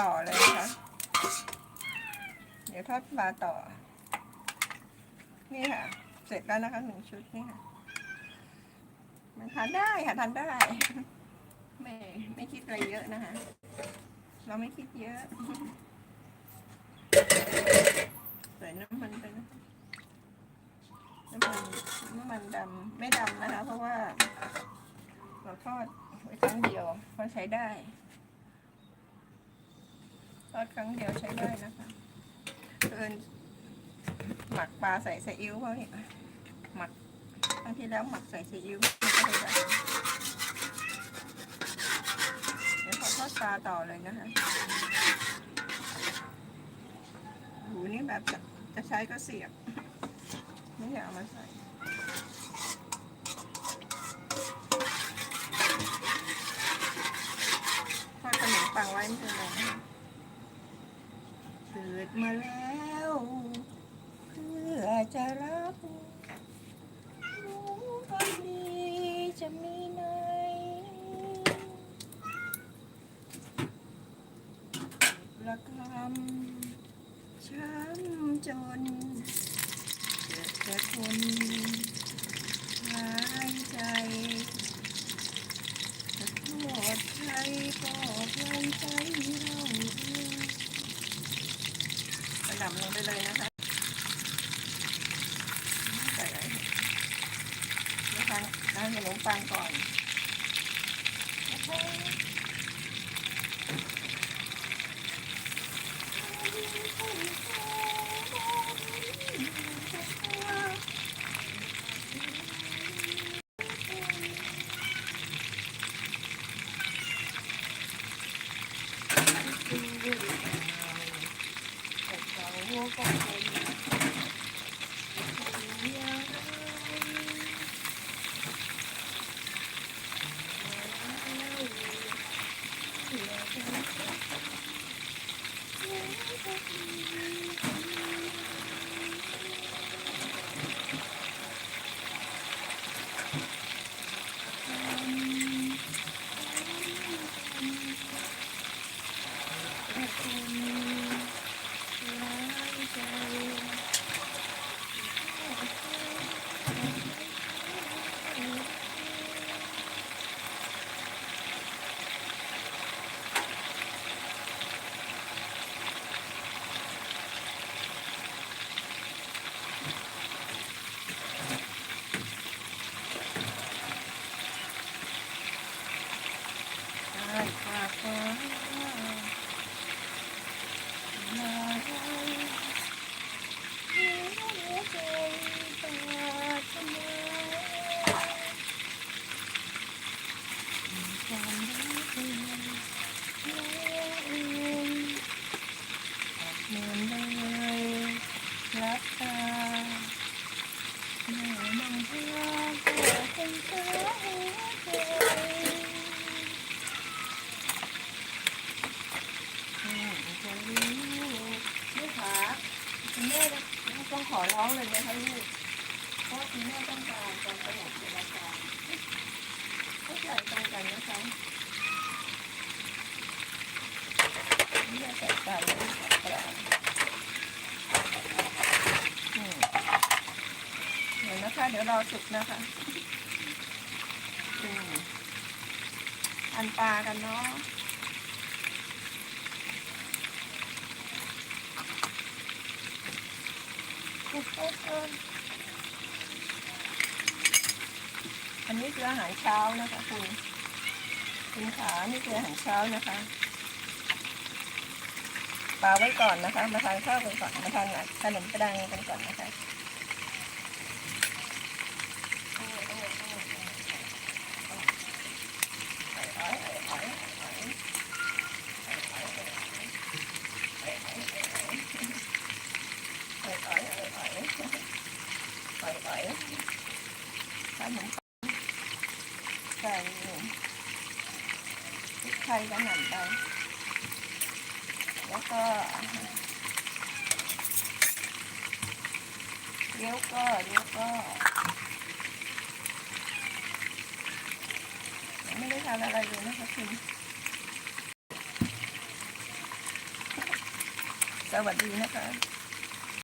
ต่อเลยนะคะ เดี๋ยวทอดปลาต่อ นี่ค่ะ เสร็จแล้วนะคะหนึ่งชุดนี่ค่ะ มันทานได้ค่ะทานได้ ไม่ไม่คิดอะไรเยอะนะคะ เราไม่คิดเยอะใส่น้ำมันไปนะน้ำมันน้ำมันดำไม่ดำนะคะ เพราะว่า เราทอดไว้ครั้งเดียวพอใช้ได้ ทอดครั้งเดียวใช้ได้นะคะเอินหมักปลาใส่ซีอิ๊วเขาเนี่ยหมักครั้งที่แล้วหมักใส่ซีอิ๊วก็เลยได้เดี๋ยวขอทอดปลาต่อเลยนะคะหูนี่แบบจะจะใช้ก็เสียบไม่อยากเอามาใส่ทอดขนมปังไว้เป็นไรนะ ดมาแล้ว เพื่อจะรักรู้ความดีจะมีไหนละคำช้ำจนเกิดจะทนหายใจ จะโทษใครก็เพลินใจเราเองกระดำลง ไปเลยนะคะใส่อะไรนะคะน้ำขนมปังก่อน ได้ค่ะฟ้ามาได้หัวใจปรารถนาความรักเป็นแล้วเองอาจเหมือนเลยรับตาเมื่อมองหาก็ คุณแม่ต้องขอร้องเลยนะคะลูกเพราะคุณแม่ต้องการความประหยัดเวลาการเข้าใจตรงกันนะคะแม่จัดการเลยค่ะปลาอืม เดี๋ยวรอสุกนะคะอันปลากันเนาะอันนี้คืออาหารเช้านะคะคุณคุณขานี่คืออาหารเช้านะคะปลาไว้ก่อนนะคะ มาทานข้าวกันก่อนมาทานขนมกระดังกันก่อนนะคะ ขนมใส่พริกไทยกระหน่ำไป แล้วก็เลี้ยวก็เลี้ยวก็ยังไม่ได้ทานอะไรเลยนะคะคุณสวัสดีนะคะ